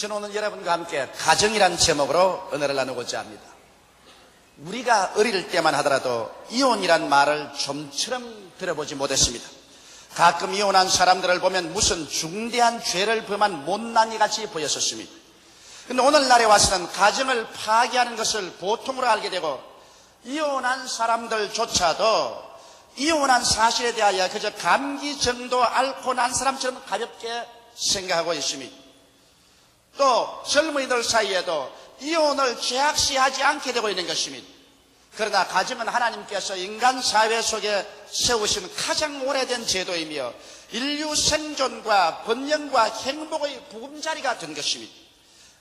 저는 오늘 여러분과 함께 가정이란 제목으로 은혜를 나누고자 합니다. 우리가 어릴 때만 하더라도 이혼이란 말을 좀처럼 들어보지 못했습니다. 가끔 이혼한 사람들을 보면 무슨 중대한 죄를 범한 못난이 같이 보였었습니다. 근데 오늘날에 와서는 가정을 파괴하는 것을 보통으로 알게 되고 이혼한 사람들조차도 이혼한 사실에 대하여 그저 감기 정도 앓고 난 사람처럼 가볍게 생각하고 있습니다. 또 젊은이들 사이에도 이혼을 죄악시하지 않게 되고 있는 것입니다. 그러나 가정은 하나님께서 인간 사회 속에 세우신 가장 오래된 제도이며 인류 생존과 번영과 행복의 부금자리가 된 것입니다.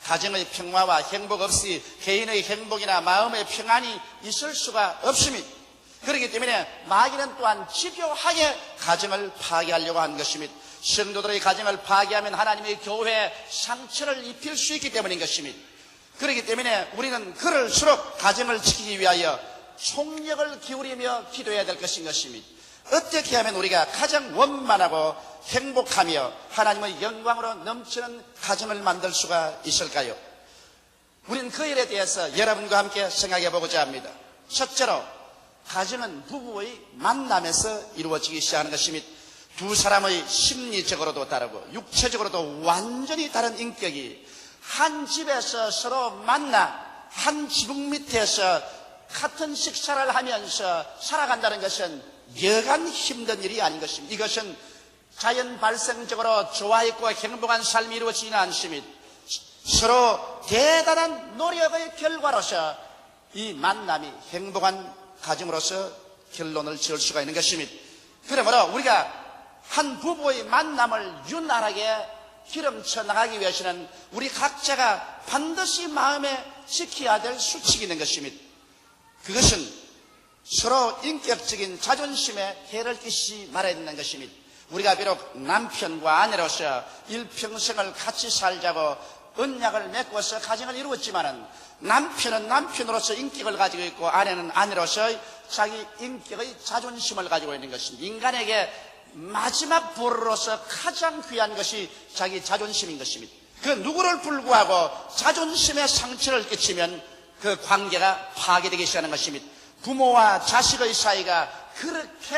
가정의 평화와 행복 없이 개인의 행복이나 마음의 평안이 있을 수가 없습니다. 그렇기 때문에 마귀는 또한 집요하게 가정을 파괴하려고 한 것입니다. 성도들의 가정을 파괴하면 하나님의 교회에 상처를 입힐 수 있기 때문인 것입니다. 그렇기 때문에 우리는 그럴수록 가정을 지키기 위하여 총력을 기울이며 기도해야 될 것인 것입니다. 어떻게 하면 우리가 가장 원만하고 행복하며 하나님의 영광으로 넘치는 가정을 만들 수가 있을까요? 우리는 그 일에 대해서 여러분과 함께 생각해 보고자 합니다. 첫째로 가정은 부부의 만남에서 이루어지기 시작하는 것입니다. 두 사람의 심리적으로도 다르고 육체적으로도 완전히 다른 인격이 한 집에서 서로 만나 한 지붕 밑에서 같은 식사를 하면서 살아간다는 것은 여간 힘든 일이 아닌 것입니다. 이것은 자연 발생적으로 좋아있고 행복한 삶이 이루어지지는 않습니다. 서로 대단한 노력의 결과로서 이 만남이 행복한 가정으로서 결론을 지을 수가 있는 것입니다. 그러므로 우리가 한 부부의 만남을 윤활하게 기름쳐 나가기 위해서는 우리 각자가 반드시 마음에 지켜야 될 수칙이 있는 것입니다. 그것은 서로 인격적인 자존심에 해를 끼치지 말아야 된다는 것입니다. 우리가 비록 남편과 아내로서 일평생을 같이 살자고 언약을 맺고서 가정을 이루었지만은 남편은 남편으로서 인격을 가지고 있고 아내는 아내로서 자기 인격의 자존심을 가지고 있는 것입니다. 인간에게 마지막 보루로서 가장 귀한 것이 자기 자존심인 것입니다. 그 누구를 불구하고 자존심에 상처를 끼치면 그 관계가 파괴되기 시작하는 것입니다. 부모와 자식의 사이가 그렇게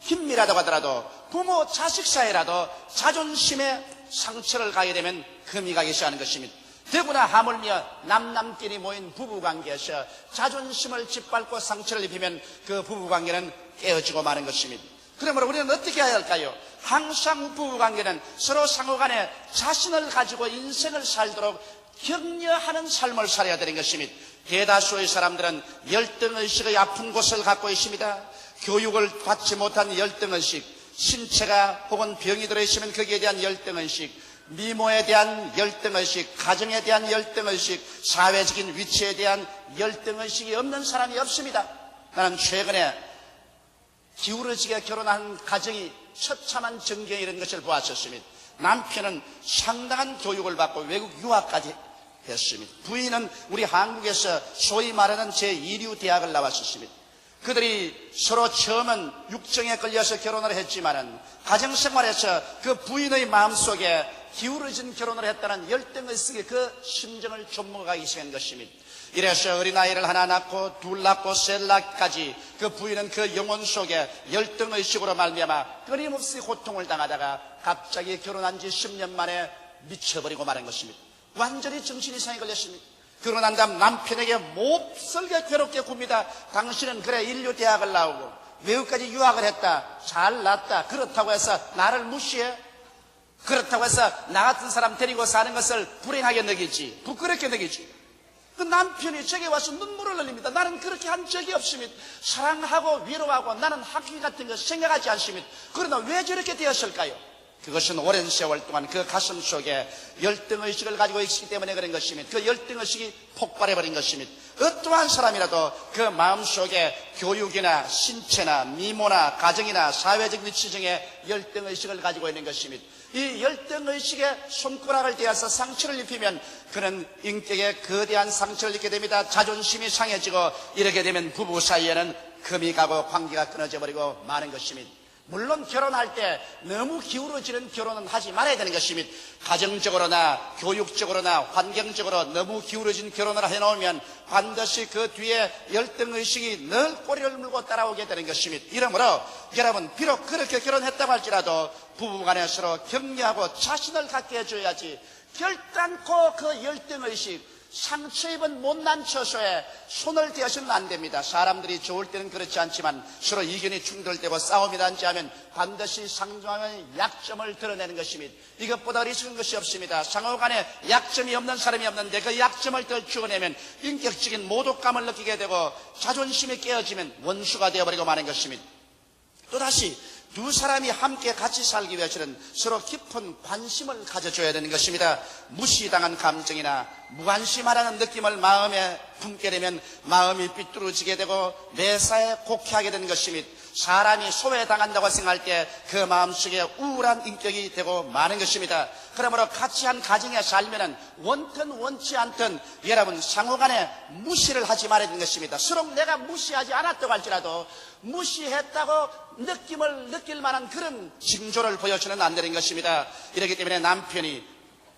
긴밀하다고 하더라도 부모 자식 사이라도 자존심에 상처를 가게 되면 금이 가기 시작하는 것입니다. 더구나 하물며 남남끼리 모인 부부관계에서 자존심을 짓밟고 상처를 입히면 그 부부관계는 깨어지고 마는 것입니다. 그러므로 우리는 어떻게 해야 할까요? 항상 부부관계는 서로 상호간에 자신을 가지고 인생을 살도록 격려하는 삶을 살아야 되는 것입니다. 대다수의 사람들은 열등의식의 아픈 곳을 갖고 있습니다. 교육을 받지 못한 열등의식, 신체가 혹은 병이 들어있으면 거기에 대한 열등의식, 미모에 대한 열등의식, 가정에 대한 열등의식, 사회적인 위치에 대한 열등의식이 없는 사람이 없습니다. 나는 최근에 기울어지게 결혼한 가정이 처참한 전경이 이런 것을 보았었습니다. 남편은 상당한 교육을 받고 외국 유학까지 했습니다. 부인은 우리 한국에서 소위 말하는 제2류 대학을 나왔었습니다. 그들이 서로 처음은 육정에 걸려서 결혼을 했지만은 가정생활에서 그 부인의 마음속에 기울어진 결혼을 했다는 열등의식의 그 심정을 좀먹어가기 시작한 것입니다. 이래서 어린 아이를 하나 낳고 둘 낳고 셋 낳기까지 그 부인은 그 영혼 속에 열등 의식으로 말미암아 끊임없이 고통을 당하다가 갑자기 결혼한 지 10년 만에 미쳐버리고 마는 것입니다. 완전히 정신 이상에 걸렸습니다. 결혼한 다음 남편에게 몹쓸게 괴롭게 굽니다. 당신은 그래 인류 대학을 나오고 외국까지 유학을 했다. 잘 났다. 그렇다고 해서 나를 무시해? 그렇다고 해서 나 같은 사람 데리고 사는 것을 불행하게 느끼지. 부끄럽게 느끼지. 그 남편이 제게 와서 눈물을 흘립니다. 나는 그렇게 한 적이 없습니다. 사랑하고 위로하고 나는 학위 같은 거 생각하지 않습니다. 그러나 왜 저렇게 되었을까요? 그것은 오랜 세월 동안 그 가슴 속에 열등의식을 가지고 있기 때문에 그런 것입니다. 그 열등의식이 폭발해버린 것입니다. 어떠한 사람이라도 그 마음속에 교육이나 신체나 미모나 가정이나 사회적 위치 중에 열등의식을 가지고 있는 것입니다. 이 열등의식에 손가락을 대어서 상처를 입히면 그는 인격에 거대한 상처를 입게 됩니다. 자존심이 상해지고 이렇게 되면 부부 사이에는 금이 가고 관계가 끊어져 버리고 마는 것입니다. 물론 결혼할 때 너무 기울어지는 결혼은 하지 말아야 되는 것입니다. 가정적으로나 교육적으로나 환경적으로 너무 기울어진 결혼을 해놓으면 반드시 그 뒤에 열등의식이 늘 꼬리를 물고 따라오게 되는 것입니다. 이러므로 여러분 비록 그렇게 결혼했다고 할지라도 부부간에 서로 격려하고 자신을 갖게 해줘야지 결단코 그 열등의식 상처 입은 못난 처소에 손을 대서는 안 됩니다. 사람들이 좋을 때는 그렇지 않지만 서로 이견이 충돌되고 싸움이 난지 하면 반드시 상대방의 약점을 드러내는 것입니다. 이것보다 어리석은 것이 없습니다. 상호간에 약점이 없는 사람이 없는데 그 약점을 더 주어내면 인격적인 모독감을 느끼게 되고 자존심이 깨어지면 원수가 되어버리고 마는 것입니다. 또다시 두 사람이 함께 같이 살기 위해서는 서로 깊은 관심을 가져줘야 되는 것입니다. 무시당한 감정이나 무관심하라는 느낌을 마음에 품게 되면 마음이 삐뚤어지게 되고 매사에 곡해하게 되는 것입니다. 사람이 소외당한다고 생각할 때 그 마음속에 우울한 인격이 되고 마는 것입니다. 그러므로 같이 한 가정에 살면은 원튼 원치 않든 여러분 상호간에 무시를 하지 말아야 되는 것입니다. 서로 내가 무시하지 않았다고 할지라도 무시했다고 느낌을 느낄 만한 그런 징조를 보여주는 안 되는 것입니다. 이렇기 때문에 남편이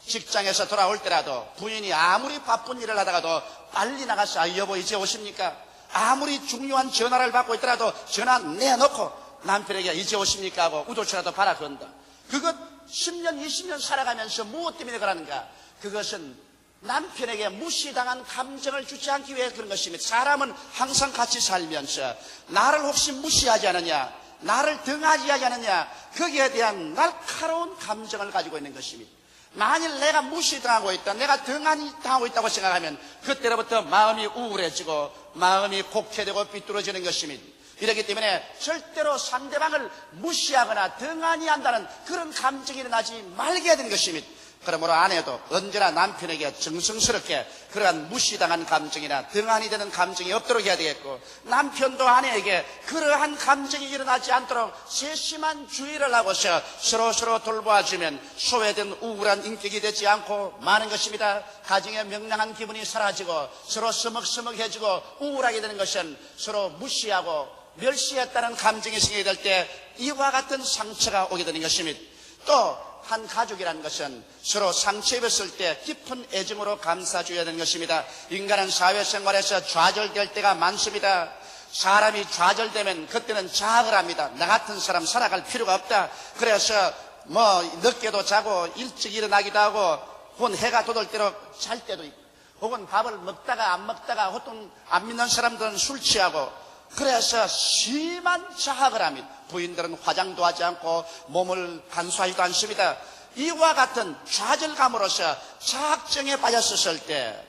직장에서 돌아올 때라도 부인이 아무리 바쁜 일을 하다가도 빨리 나가서 아, 여보 이제 오십니까? 아무리 중요한 전화를 받고 있더라도 전화 내놓고 남편에게 이제 오십니까 하고 우도치라도 바라 건다. 그것 10년, 20년 살아가면서 무엇 때문에 그러는가? 그것은 남편에게 무시당한 감정을 주지 않기 위해 그런 것입니다. 사람은 항상 같이 살면서 나를 혹시 무시하지 않느냐? 나를 등하지 하지 않느냐? 거기에 대한 날카로운 감정을 가지고 있는 것입니다. 만일 내가 무시당하고 있다, 내가 등한이 당하고 있다고 생각하면 그때로부터 마음이 우울해지고 마음이 곡해되고 삐뚤어지는 것입니다. 이렇기 때문에 절대로 상대방을 무시하거나 등한히 한다는 그런 감정이 일어나지 말게 되는 것입니다. 그러므로 아내도 언제나 남편에게 정성스럽게 그러한 무시당한 감정이나 등한이 되는 감정이 없도록 해야 되겠고 남편도 아내에게 그러한 감정이 일어나지 않도록 세심한 주의를 하고서 서로 서로 돌보아주면 소외된 우울한 인격이 되지 않고 많은 것입니다. 가정의 명랑한 기분이 사라지고 서로 서먹서먹해지고 우울하게 되는 것은 서로 무시하고 멸시했다는 감정이 될때 이와 같은 상처가 오게 되는 것입니다. 또 한 가족이라는 것은 서로 상처 입었을 때 깊은 애정으로 감싸줘야 되는 것입니다. 인간은 사회생활에서 좌절될 때가 많습니다. 사람이 좌절되면 그때는 자학을 합니다. 나 같은 사람 살아갈 필요가 없다. 그래서 뭐 늦게도 자고 일찍 일어나기도 하고 혹은 해가 돋을 대로 잘 때도 있고 혹은 밥을 먹다가 안 먹다가 보통 안 믿는 사람들은 술 취하고 그래서 심한 자학을 합니다. 부인들은 화장도 하지 않고 몸을 간수하지도 않습니다. 이와 같은 좌절감으로서 자학증에 빠졌었을 때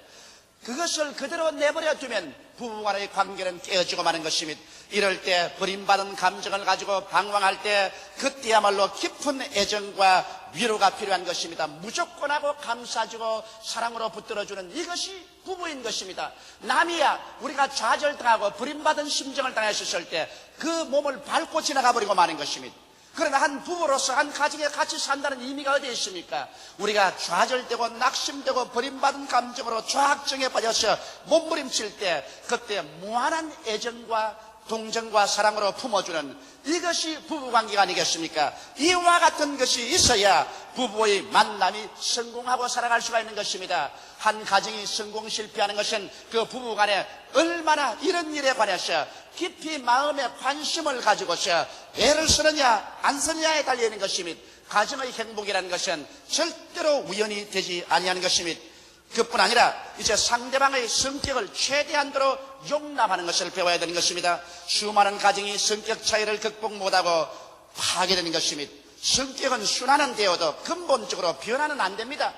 그것을 그대로 내버려 두면 부부간의 관계는 깨어지고 마는 것입니다. 이럴 때 버림받은 감정을 가지고 방황할 때 그때야말로 깊은 애정과 위로가 필요한 것입니다. 무조건하고 감싸주고 사랑으로 붙들어주는 이것이 부부인 것입니다. 남이야 우리가 좌절당하고 버림받은 심정을 당했을 때 그 몸을 밟고 지나가 버리고 마는 것입니다. 그러나 한 부부로서 한 가정에 같이 산다는 의미가 어디에 있습니까? 우리가 좌절되고 낙심되고 버림받은 감정으로 좌악정에 빠져서 몸부림칠 때 그때 무한한 애정과 동정과 사랑으로 품어주는 이것이 부부관계가 아니겠습니까? 이와 같은 것이 있어야 부부의 만남이 성공하고 살아갈 수가 있는 것입니다. 한 가정이 성공 실패하는 것은 그 부부 간에 얼마나 이런 일에 관해서 깊이 마음에 관심을 가지고서 애를 쓰느냐 안 쓰느냐에 달려 있는 것입니다. 가정의 행복이라는 것은 절대로 우연이 되지 아니하는 것입니다. 그뿐 아니라 이제 상대방의 성격을 최대한도로 용납하는 것을 배워야 되는 것입니다. 수많은 가정이 성격 차이를 극복 못하고 파괴되는 것입니다. 성격은 순환은 되어도 근본적으로 변화는 안 됩니다.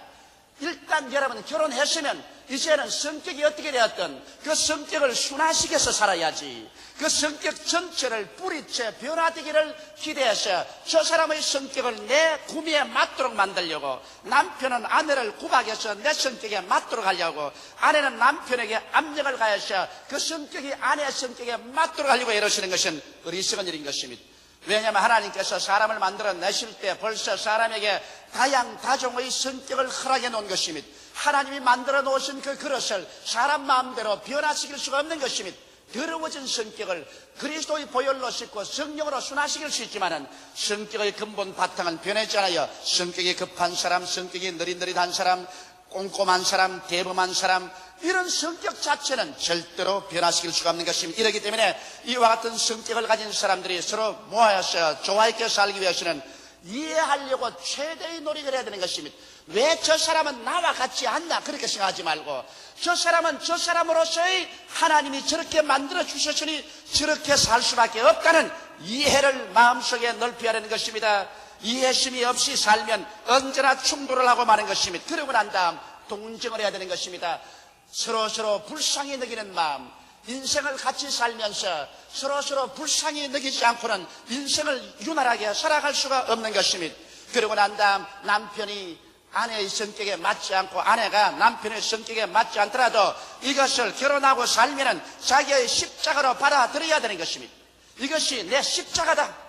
일단 여러분 결혼했으면 이제는 성격이 어떻게 되었든 그 성격을 순화시켜서 살아야지 그 성격 전체를 뿌리채 변화되기를 기대해서 저 사람의 성격을 내 구미에 맞도록 만들려고 남편은 아내를 구박해서 내 성격에 맞도록 하려고 아내는 남편에게 압력을 가해서 그 성격이 아내의 성격에 맞도록 하려고 이러시는 것은 어리석은 일인 것입니다. 왜냐하면 하나님께서 사람을 만들어 내실 때 벌써 사람에게 다양 다종의 성격을 허락해 놓은 것입니다. 하나님이 만들어 놓으신 그 그릇을 사람 마음대로 변화시킬 수가 없는 것입니다. 더러워진 성격을 그리스도의 보혈로 씻고 성령으로 순화시킬 수 있지만은 성격의 근본 바탕은 변하지 않아요. 성격이 급한 사람, 성격이 느릿느릿한 사람, 꼼꼼한 사람, 대범한 사람, 이런 성격 자체는 절대로 변화시킬 수가 없는 것입니다. 이렇기 때문에 이와 같은 성격을 가진 사람들이 서로 모아서 좋아 있게 살기 위해서는 이해하려고 최대의 노력을 해야 되는 것입니다. 왜 저 사람은 나와 같지 않나 그렇게 생각하지 말고 저 사람은 저 사람으로서의 하나님이 저렇게 만들어 주셨으니 저렇게 살 수밖에 없다는 이해를 마음속에 하는 것입니다. 이해심이 없이 살면 언제나 충돌을 하고 마는 것입니다. 그러고 난 다음 동정을 해야 되는 것입니다. 서로 서로 불쌍히 느끼는 마음, 인생을 같이 살면서 서로 서로 불쌍히 느끼지 않고는 인생을 유난하게 살아갈 수가 없는 것입니다. 그러고 난 다음 남편이 아내의 성격에 맞지 않고 아내가 남편의 성격에 맞지 않더라도 이것을 결혼하고 살면은 자기의 십자가로 받아들여야 되는 것입니다. 이것이 내 십자가다.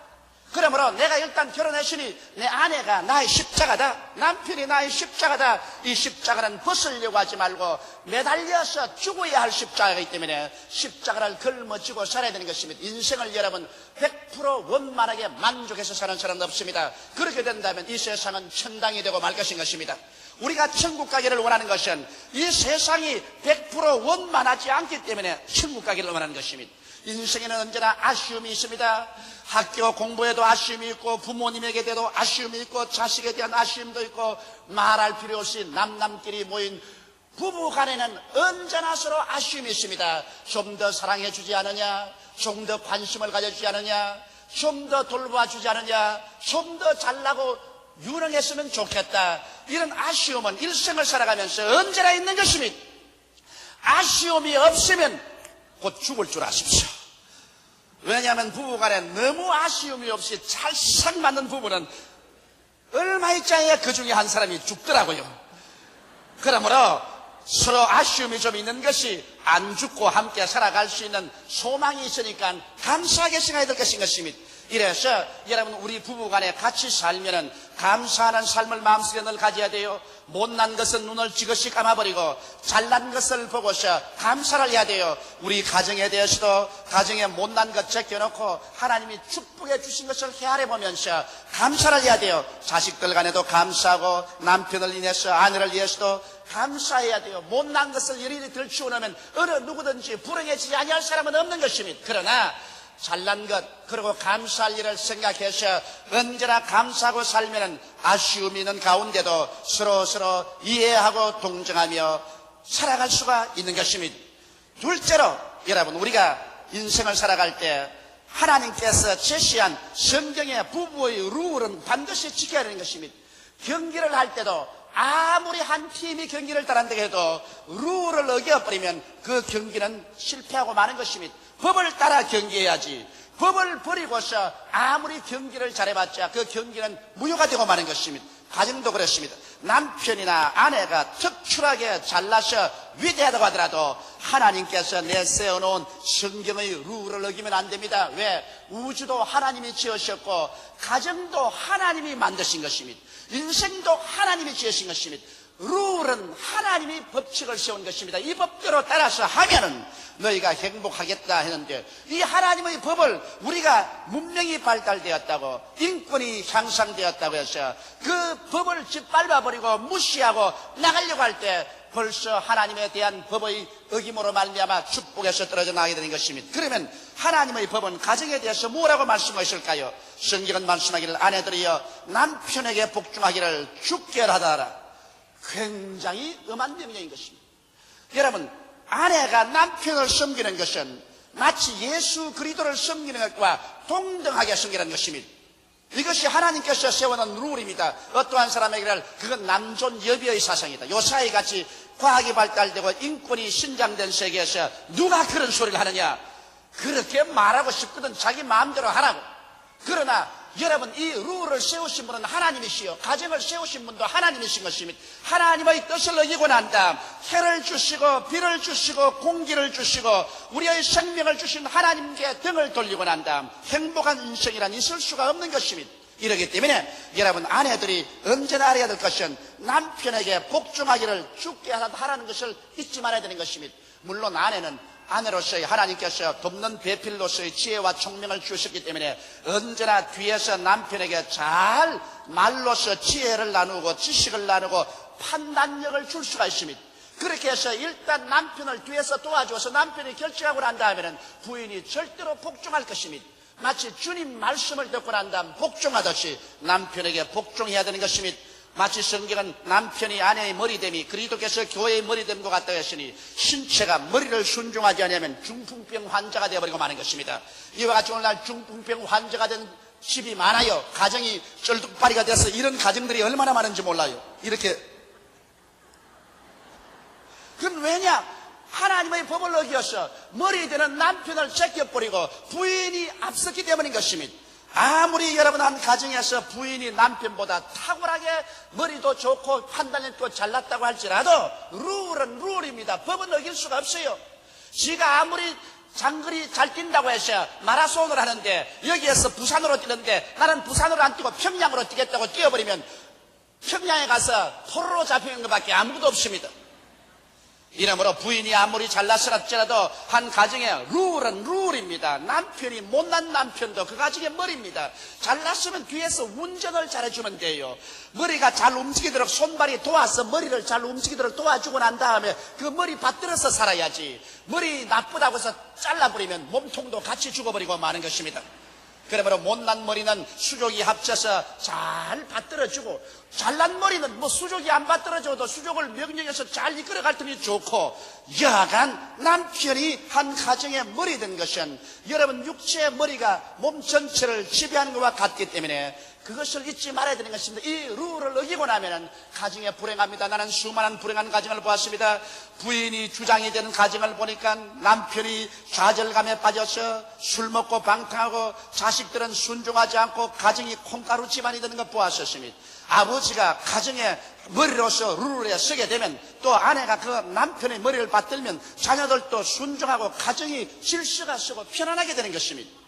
그러므로 내가 일단 결혼했으니 내 아내가 나의 십자가다. 남편이 나의 십자가다. 이 십자가는 벗으려고 하지 말고 매달려서 죽어야 할 십자가이기 때문에 십자가를 걸머쥐고 살아야 되는 것입니다. 인생을 여러분 100% 원만하게 만족해서 사는 사람은 없습니다. 그렇게 된다면 이 세상은 천당이 되고 말 것인 것입니다. 우리가 천국 가기를 원하는 것은 이 세상이 100% 원만하지 않기 때문에 천국 가기를 원하는 것입니다. 인생에는 언제나 아쉬움이 있습니다. 학교 공부에도 아쉬움이 있고 부모님에게 대도 아쉬움이 있고 자식에 대한 아쉬움도 있고 말할 필요 없이 남남끼리 모인 부부 간에는 언제나 서로 아쉬움이 있습니다. 좀 더 사랑해 주지 않느냐? 좀 더 관심을 가져주지 않느냐? 좀 더 돌봐 주지 않느냐? 좀 더 잘나고 유능했으면 좋겠다. 이런 아쉬움은 일생을 살아가면서 언제나 있는 것입니다. 아쉬움이 없으면 곧 죽을 줄 아십시오. 왜냐하면 부부간에 너무 아쉬움이 없이 찰싹 맞는 부부는 얼마 있자에 그 중에 한 사람이 죽더라고요. 그러므로 서로 아쉬움이 좀 있는 것이 안 죽고 함께 살아갈 수 있는 소망이 있으니까 감사하게 생각해야 될 것인 것입니다. 이래서 여러분 우리 부부간에 같이 살면은 감사하는 삶을 마음속에 늘 가져야 돼요. 못난 것은 눈을 지그시 감아버리고 잘난 것을 보고서 감사를 해야 돼요. 우리 가정에 대해서도 가정에 못난 것 제껴놓고 하나님이 축복해 주신 것을 헤아려 보면서 감사를 해야 돼요. 자식들 간에도 감사하고 남편을 인해서 아내를 위해서도 감사해야 돼요. 못난 것을 이리리 들추어 놓으면 어느 누구든지 불행해지지 아니할 사람은 없는 것입니다. 그러나 잘난 것 그리고 감사할 일을 생각해서 언제나 감사하고 살면 아쉬움이 있는 가운데도 서로 서로 이해하고 동정하며 살아갈 수가 있는 것입니다. 둘째로 여러분 우리가 인생을 살아갈 때 하나님께서 제시한 성경의 부부의 룰은 반드시 지켜야 하는 것입니다. 경기를 할 때도 아무리 한 팀이 경기를 따른다고 해도 룰을 어겨버리면 그 경기는 실패하고 마는 것입니다. 법을 따라 경기해야지. 법을 버리고서 아무리 경기를 잘해봤자 그 경기는 무효가 되고 마는 것입니다. 가정도 그렇습니다. 남편이나 아내가 특출하게 잘나서 위대하다고 하더라도 하나님께서 내세워놓은 성경의 룰을 어기면 안 됩니다. 왜? 우주도 하나님이 지으셨고 가정도 하나님이 만드신 것입니다. 인생도 하나님이 지으신 것입니다. 룰은 하나님이 법칙을 세운 것입니다. 이 법대로 따라서 하면은 너희가 행복하겠다 했는데 이 하나님의 법을 우리가 문명이 발달되었다고 인권이 향상되었다고 해서 그 법을 짓밟아버리고 무시하고 나가려고 할 때 벌써 하나님에 대한 법의 어김으로 말미암아 축복에서 떨어져 나가게 되는 것입니다. 그러면 하나님의 법은 가정에 대해서 뭐라고 말씀하실까요? 성경은 말씀하기를 아내들이여 남편에게 복종하기를 죽게 하다라. 굉장히 엄한 명령인 것입니다. 여러분, 아내가 남편을 섬기는 것은 마치 예수 그리스도를 섬기는 것과 동등하게 섬기는 것입니다. 이것이 하나님께서 세워놓은 룰입니다. 어떠한 사람에게는 그건 남존 여비의 사상이다. 요사이 같이 과학이 발달되고 인권이 신장된 세계에서 누가 그런 소리를 하느냐? 그렇게 말하고 싶거든 자기 마음대로 하라고. 그러나 여러분 이 룰을 세우신 분은 하나님이시요 가정을 세우신 분도 하나님이신 것입니다. 하나님의 뜻을 어기고 난 다음 해를 주시고 비를 주시고 공기를 주시고 우리의 생명을 주신 하나님께 등을 돌리고 난 다음 행복한 인생이란 있을 수가 없는 것입니다. 이러기 때문에 여러분 아내들이 언제나 알아야 될 것은 남편에게 복종하기를 죽게 하라는 것을 잊지 말아야 되는 것입니다. 물론 아내는 아내로서의 하나님께서 돕는 배필로서의 지혜와 총명을 주셨기 때문에 언제나 뒤에서 남편에게 잘 말로서 지혜를 나누고 지식을 나누고 판단력을 줄 수가 있습니다. 그렇게 해서 일단 남편을 뒤에서 도와줘서 남편이 결정하고 난 다음에는 부인이 절대로 복종할 것입니다. 마치 주님 말씀을 듣고 난 다음 복종하듯이 남편에게 복종해야 되는 것입니다. 마치 성경은 남편이 아내의 머리됨이 그리스도께서 교회의 머리됨과 같다 했으니 신체가 머리를 순종하지 않으면 중풍병 환자가 되어버리고 마는 것입니다. 이와 같이 오늘날 중풍병 환자가 된 집이 많아요. 가정이 쩔뚝파리가 돼서 이런 가정들이 얼마나 많은지 몰라요. 이렇게 그건 왜냐? 하나님의 법을 어기어서 머리 되는 남편을 제껴버리고 부인이 앞섰기 때문인 것입니다. 아무리 여러분 한 가정에서 부인이 남편보다 탁월하게 머리도 좋고 판단력도 잘났다고 할지라도 룰은 룰입니다. 법은 어길 수가 없어요. 지가 아무리 장거리 잘 뛴다고 해서 마라손을 하는데 여기에서 부산으로 뛰는데 나는 부산으로 안 뛰고 평양으로 뛰겠다고 뛰어버리면 평양에 가서 포로로 잡히는 것밖에 아무것도 없습니다. 이러므로 부인이 아무리 잘났을지라도 한 가정의 룰은 룰입니다. 남편이 못난 남편도 그 가정의 머리입니다. 잘났으면 뒤에서 운전을 잘해주면 돼요. 머리가 잘 움직이도록 손발이 도와서 머리를 잘 움직이도록 도와주고 난 다음에 그 머리 받들어서 살아야지. 머리 나쁘다고 해서 잘라버리면 몸통도 같이 죽어버리고 마는 것입니다. 그러므로 못난 머리는 수족이 합쳐서 잘 받들어주고 잘난 머리는 뭐 수족이 안 받들어줘도 수족을 명령해서 잘 이끌어갈 테니 좋고 여하간 남편이 한 가정의 머리 된 것은 여러분 육체의 머리가 몸 전체를 지배하는 것과 같기 때문에 그것을 잊지 말아야 되는 것입니다. 이 룰을 어기고 나면은 가정에 불행합니다. 나는 수많은 불행한 가정을 보았습니다. 부인이 주장이 되는 가정을 보니까 남편이 좌절감에 빠져서 술 먹고 방탕하고 자식들은 순종하지 않고 가정이 콩가루 집안이 되는 것 보았었습니다. 아버지가 가정의 머리로서 룰에 서게 되면 또 아내가 그 남편의 머리를 받들면 자녀들도 순종하고 가정이 질서가 서고 편안하게 되는 것입니다.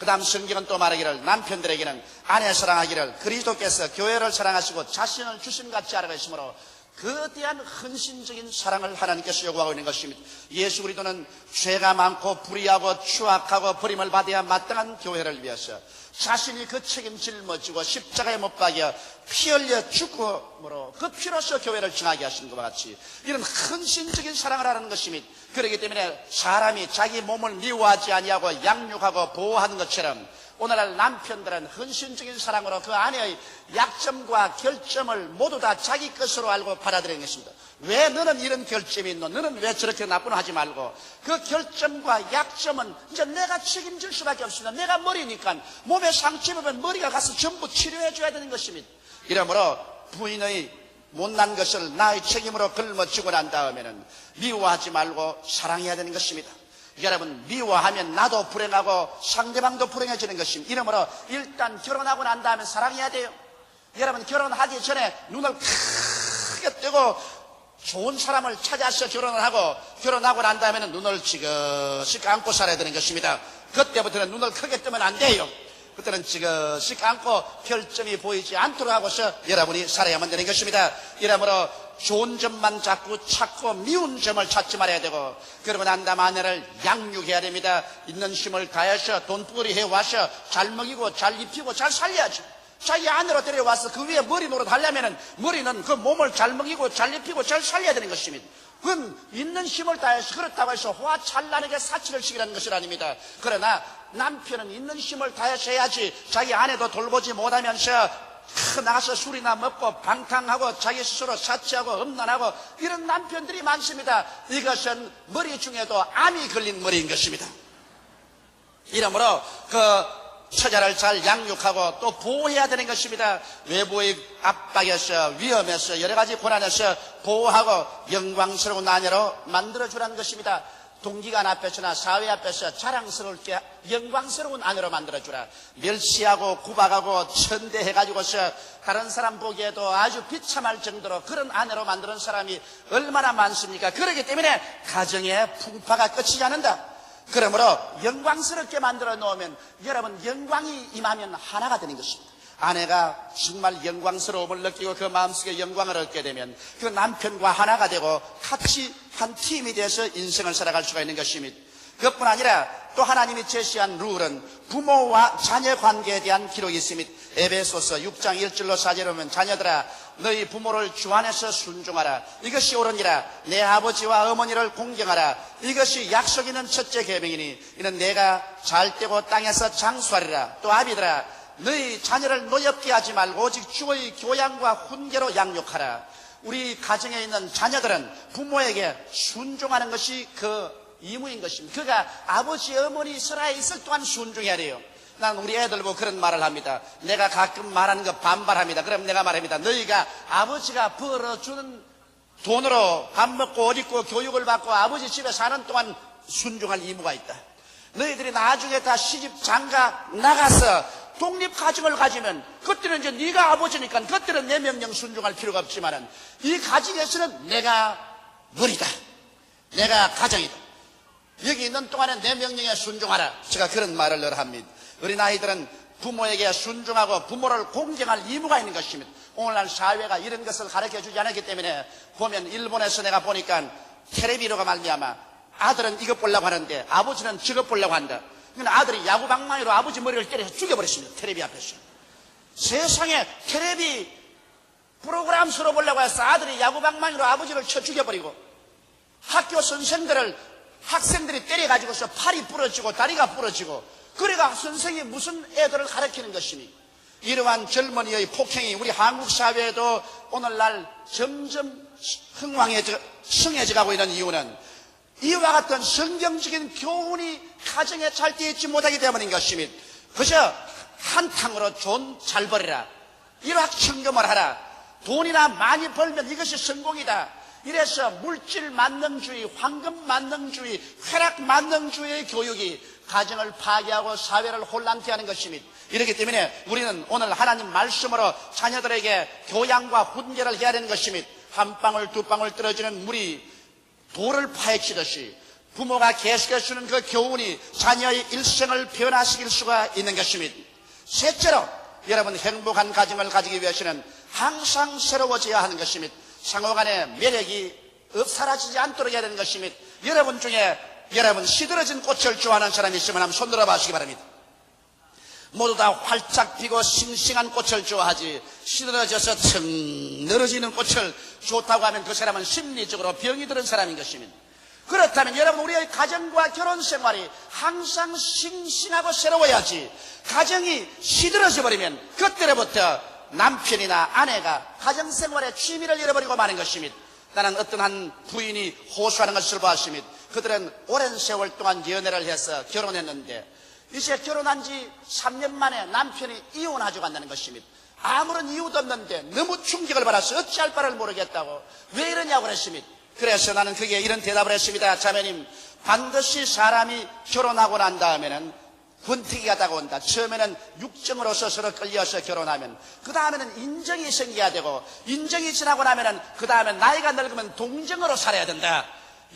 그 다음 성경은 또 말하기를 남편들에게는 아내 사랑하기를 그리스도께서 교회를 사랑하시고 자신을 주신 같이 하라고 했으므로 거대한 헌신적인 사랑을 하나님께서 요구하고 있는 것입니다. 예수 그리스도는 죄가 많고 불의하고 추악하고 버림을 받아야 마땅한 교회를 위해서 자신이 그 책임질 멋지고 십자가에 못 박여 피 흘려 죽음으로 그 피로서 교회를 증하게 하신 것과 같이 이런 헌신적인 사랑을 하는 것입니다. 그렇기 때문에 사람이 자기 몸을 미워하지 아니하고 양육하고 보호하는 것처럼 오늘날 남편들은 헌신적인 사랑으로 그 아내의 약점과 결점을 모두 다 자기 것으로 알고 받아들이는 것입니다. 왜 너는 이런 결점이 있노? 너는 왜 저렇게 나쁜 하지 말고 그 결점과 약점은 이제 내가 책임질 수밖에 없습니다. 내가 머리니까 몸에 상처 입으면 머리가 가서 전부 치료해 줘야 되는 것입니다. 이러므로 부인의 못난 것을 나의 책임으로 걸머쥐고 난 다음에는 미워하지 말고 사랑해야 되는 것입니다. 여러분 미워하면 나도 불행하고 상대방도 불행해지는 것입니다. 이러므로 일단 결혼하고 난 다음에 사랑해야 돼요. 여러분 결혼하기 전에 눈을 크게 뜨고 좋은 사람을 찾아서 결혼을 하고 결혼하고 난 다음에는 눈을 지그시 감고 살아야 되는 것입니다. 그때부터는 눈을 크게 뜨면 안 돼요. 그때는 지그시 감고 결점이 보이지 않도록 하고서 여러분이 살아야만 되는 것입니다. 이러므로 좋은 점만 자꾸 찾고 미운 점을 찾지 말아야 되고 그러고 난 다음 아내를 양육해야 됩니다. 있는 힘을 다해서 돈벌이 해와서 잘 먹이고 잘 입히고 잘 살려야죠. 자기 아내로 데려와서 그 위에 머리 노릇 하려면은 머리는 그 몸을 잘 먹이고 잘 입히고 잘 살려야 되는 것입니다. 그건 있는 힘을 다해서 그렇다고 해서 화 찬란하게 사치를 시키라는 것이 아닙니다. 그러나 남편은 있는 힘을 다해서 해야지 자기 아내도 돌보지 못하면서 나가서 술이나 먹고 방탕하고 자기 스스로 사치하고 음란하고 이런 남편들이 많습니다. 이것은 머리 중에도 암이 걸린 머리인 것입니다. 이러므로 그 처자를 잘 양육하고 또 보호해야 되는 것입니다. 외부의 압박에서 위험에서 여러 가지 고난에서 보호하고 영광스러운 아내로 만들어주라는 것입니다. 동기간 앞에서나 사회 앞에서 자랑스러울게 영광스러운 아내로 만들어주라. 멸시하고 구박하고 천대해가지고서 다른 사람 보기에도 아주 비참할 정도로 그런 아내로 만드는 사람이 얼마나 많습니까? 그렇기 때문에 가정의 풍파가 끝이지 않는다. 그러므로 영광스럽게 만들어 놓으면 여러분 영광이 임하면 하나가 되는 것입니다. 아내가 정말 영광스러움을 느끼고 그 마음속에 영광을 얻게 되면 그 남편과 하나가 되고 같이 한 팀이 돼서 인생을 살아갈 수가 있는 것입니다. 그것뿐 아니라 또 하나님이 제시한 룰은 부모와 자녀 관계에 대한 기록이 있습니다. 에베소서 6장 1절로 4절에 보면 자녀들아 너희 부모를 주 안에서 순종하라. 이것이 옳으니라. 내 아버지와 어머니를 공경하라. 이것이 약속 있는 첫째 계명이니 이는 내가 잘 되고 땅에서 장수하리라. 또 아비들아 너희 자녀를 노엽게 하지 말고 오직 주의 교양과 훈계로 양육하라. 우리 가정에 있는 자녀들은 부모에게 순종하는 것이 그 이무인 것입니다. 그가 아버지, 어머니 설화에 있을 동안 순종해야 돼요. 난 우리 애들 보고 그런 말을 합니다. 내가 가끔 말하는 거 반발합니다. 그럼 내가 말합니다. 너희가 아버지가 벌어주는 돈으로 밥 먹고 옷 입고 교육을 받고 아버지 집에 사는 동안 순종할 의무가 있다. 너희들이 나중에 다 시집 장가 나가서 독립 가정을 가지면 그때는 이제 네가 아버지니까 그때는 내 명령 순종할 필요가 없지만은 이 가정에서는 내가 머리다. 내가 가정이다. 여기 있는 동안에 내 명령에 순종하라. 제가 그런 말을 늘 합니다. 어린 아이들은 부모에게 순종하고 부모를 공경할 의무가 있는 것입니다. 오늘날 사회가 이런 것을 가르쳐 주지 않았기 때문에 보면 일본에서 내가 보니까 테레비로가 말미암아 아들은 이것 보려고 하는데 아버지는 저것 보려고 한다. 그러니까 아들이 야구방망이로 아버지 머리를 때려서 죽여버렸습니다. 테레비 앞에서. 세상에 테레비 프로그램 서로 보려고 해서 아들이 야구방망이로 아버지를 쳐 죽여버리고 학교 선생들을 학생들이 때려가지고서 팔이 부러지고 다리가 부러지고 그래가 선생이 무슨 애들을 가르치는 것이니 이러한 젊은이의 폭행이 우리 한국 사회에도 오늘날 점점 흥왕해져 성해져 가고 있는 이유는 이와 같은 성경적인 교훈이 가정에 잘 되어있지 못하기 때문인 것입니다. 그저 한탕으로 돈 잘 벌이라. 일확천금을 하라. 돈이나 많이 벌면 이것이 성공이다. 이래서 물질 만능주의, 황금 만능주의, 쾌락 만능주의의 교육이 가정을 파괴하고 사회를 혼란케 하는 것입니다. 이렇기 때문에 우리는 오늘 하나님 말씀으로 자녀들에게 교양과 훈계를 해야 되는 것입니다. 한 방울 두 방울 떨어지는 물이 돌을 파헤치듯이 부모가 계속해 주는 그 교훈이 자녀의 일생을 변화시킬 수가 있는 것입니다. 셋째로 여러분 행복한 가정을 가지기 위해서는 항상 새로워져야 하는 것입니다. 상호간의 매력이 없 사라지지 않도록 해야 되는 것입니다. 여러분 중에 여러분 시들어진 꽃을 좋아하는 사람이 있으면 한번 손들어 봐주시기 바랍니다. 모두 다 활짝 피고 싱싱한 꽃을 좋아하지 시들어져서 청 늘어지는 꽃을 좋다고 하면 그 사람은 심리적으로 병이 들은 사람인 것입니다. 그렇다면 여러분 우리의 가정과 결혼 생활이 항상 싱싱하고 새로워야지 가정이 시들어져 버리면 그때로부터 남편이나 아내가 가정 생활에 취미를 잃어버리고 마는 것입니다. 나는 어떤 한 부인이 호소하는 것을 보았습니다. 그들은 오랜 세월 동안 연애를 해서 결혼했는데 이제 결혼한 지 3년 만에 남편이 이혼하자고 한다는 것입니다. 아무런 이유도 없는데 너무 충격을 받아서 어찌할 바를 모르겠다고 왜 이러냐고 그랬습니다. 그래서 나는 그게 이런 대답을 했습니다. 자매님, 반드시 사람이 결혼하고 난 다음에는 권태기가 다가온다. 처음에는 육정으로서 서로 끌려서 결혼하면 그 다음에는 인정이 생겨야 되고 인정이 지나고 나면은 그 다음에 나이가 늙으면 동정으로 살아야 된다.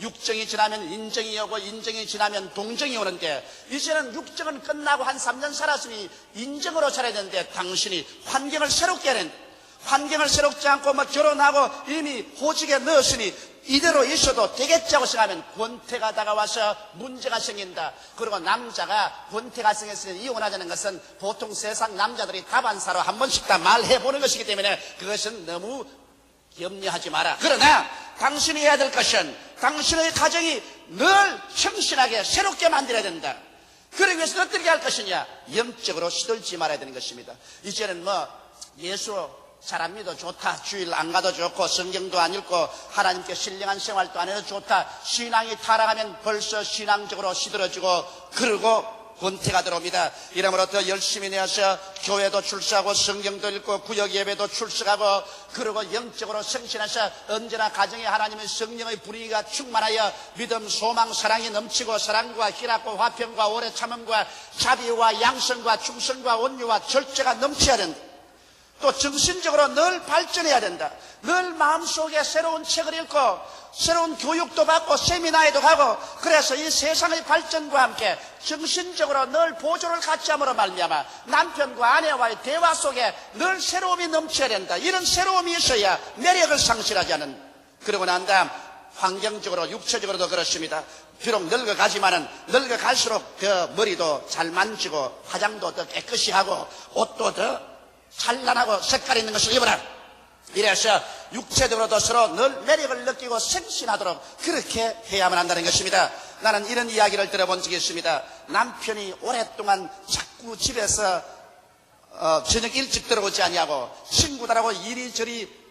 육정이 지나면 인정이 오고 인정이 지나면 동정이 오는데 이제는 육정은 끝나고 한 3년 살았으니 인정으로 살아야 되는데 당신이 환경을 새롭게 된다. 환경을 새롭지 않고 뭐 결혼하고 이미 호직에 넣었으니 이대로 있어도 되겠자고 생각하면 권태가 다가와서 문제가 생긴다. 그리고 남자가 권태가 생겼으니 이혼하자는 것은 보통 세상 남자들이 다반사로 한 번씩 다 말해보는 것이기 때문에 그것은 너무 염려하지 마라. 그러나 당신이 해야 될 것은 당신의 가정이 늘 청신하게 새롭게 만들어야 된다. 그러기 위해서 어떻게 할 것이냐? 영적으로 시들지 말아야 되는 것입니다. 이제는 뭐 예수 믿어 좋다. 주일 안 가도 좋고 성경도 안 읽고 하나님께 신령한 생활도 안 해도 좋다. 신앙이 타락하면 벌써 신앙적으로 시들어지고 그러고 권태가 들어옵니다. 이러므로 더 열심히 내어서 교회도 출석하고 성경도 읽고 구역 예배도 출석하고 그리고 영적으로 성신해서 언제나 가정에 하나님의 성령의 분위기가 충만하여 믿음, 소망, 사랑이 넘치고 사랑과 희락과 화평과 오래 참음과 자비와 양성과 충성과 온유와 절제가 넘쳐야 된다. 또 정신적으로 늘 발전해야 된다. 늘 마음속에 새로운 책을 읽고 새로운 교육도 받고 세미나에도 가고 그래서 이 세상의 발전과 함께 정신적으로 늘 보조를 같이 함으로 말미암아 남편과 아내와의 대화 속에 늘 새로움이 넘쳐야 된다. 이런 새로움이 있어야 매력을 상실하지 않은 그러고 난 다음 환경적으로 육체적으로도 그렇습니다. 비록 늙어가지만은 늙어갈수록 그 머리도 잘 만지고 화장도 더 깨끗이 하고 옷도 더 찬란하고 색깔 있는 것을 입어라. 이래서 육체적으로도 서로 늘 매력을 느끼고 생신하도록 그렇게 해야만 한다는 것입니다. 나는 이런 이야기를 들어본 적이 있습니다. 남편이 오랫동안 자꾸 집에서 어, 저녁 일찍 들어오지 아니하고 친구들하고 이리저리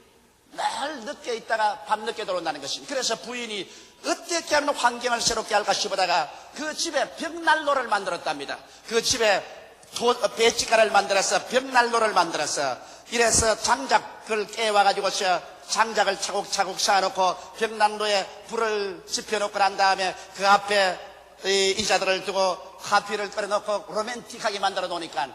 날 늦게 있다가 밤늦게 들어온다는 것입니다. 그래서 부인이 어떻게 하면 환경을 새롭게 할까 싶어다가 그 집에 벽난로를 만들었답니다. 그 집에 도, 배치가를 만들어서 벽난로를 만들어서 이래서 장작을 깨와가지고서 장작을 차곡차곡 쌓아놓고 벽난로에 불을 지펴놓고 난 다음에 그 앞에 이 의자들을 두고 커피를 끓여놓고 로맨틱하게 만들어 놓으니까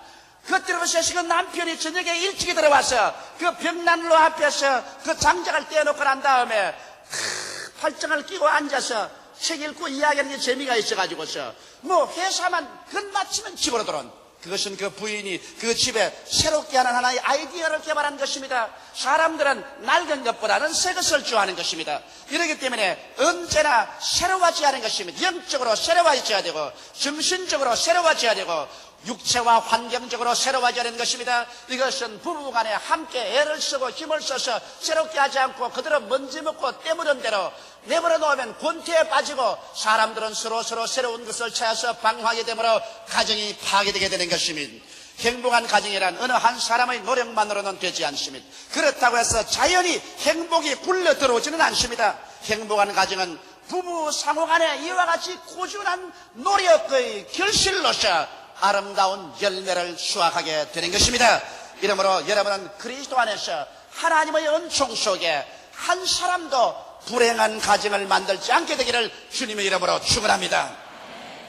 그때로 보시고 남편이 저녁에 일찍이 들어와서 그 벽난로 앞에서 그 장작을 떼어놓고 난 다음에 크, 팔짱을 끼고 앉아서 책 읽고 이야기하는 게 재미가 있어가지고서 뭐 회사만 끝마치면 집으로 들어온 그것은 그 부인이 그 집에 새롭게 하는 하나의 아이디어를 개발한 것입니다. 사람들은 낡은 것보다는 새 것을 좋아하는 것입니다. 이러기 때문에 언제나 새로워져야 하는 것입니다. 영적으로 새로워져야 되고 정신적으로 새로워져야 되고 육체와 환경적으로 새로워져야 하는 것입니다. 이것은 부부간에 함께 애를 쓰고 힘을 써서 새롭게 하지 않고 그대로 먼지 먹고 때묻은 대로 내버려 놓으면 권태에 빠지고 사람들은 서로 서로 새로운 것을 찾아서 방황하게 되므로 가정이 파괴되게 되는 것입니다. 행복한 가정이란 어느 한 사람의 노력만으로는 되지 않습니다. 그렇다고 해서 자연히 행복이 굴러 들어오지는 않습니다. 행복한 가정은 부부 상호 간에 이와 같이 꾸준한 노력의 결실로서 아름다운 열매를 수확하게 되는 것입니다. 이러므로 여러분은 그리스도 안에서 하나님의 은총 속에 한 사람도 불행한 가정을 만들지 않게 되기를 주님의 이름으로 축원합니다.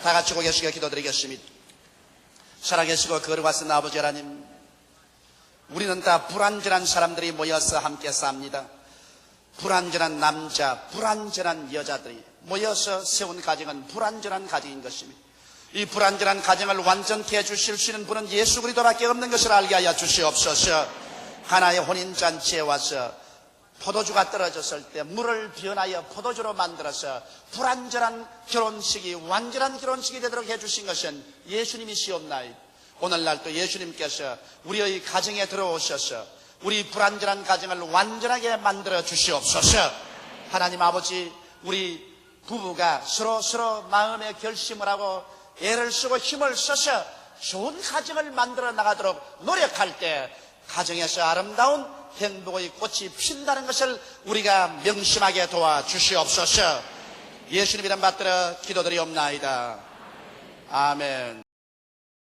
다 같이 고개시켜 기도드리겠습니다. 살아계시고 거룩하신 아버지 하나님, 우리는 다 불안전한 사람들이 모여서 함께 삽니다. 불안전한 남자, 불안전한 여자들이 모여서 세운 가정은 불안전한 가정인 것입니다. 이 불안전한 가정을 완전케 해주실 수 있는 분은 예수 그리스도밖에 없는 것을 알게 하여 주시옵소서. 하나의 혼인잔치에 와서 포도주가 떨어졌을 때 물을 변하여 포도주로 만들어서 불완전한 결혼식이 완전한 결혼식이 되도록 해주신 것은 예수님이시옵나이다. 오늘날 또 예수님께서 우리의 가정에 들어오셔서 우리 불완전한 가정을 완전하게 만들어 주시옵소서. 하나님 아버지, 우리 부부가 서로 서로 마음의 결심을 하고 애를 쓰고 힘을 써서 좋은 가정을 만들어 나가도록 노력할 때 가정에서 아름다운 행복의 꽃이 핀다는 것을 우리가 명심하게 도와 주시옵소서. 예수님 이름 받들어 기도드리옵나이다. 아멘.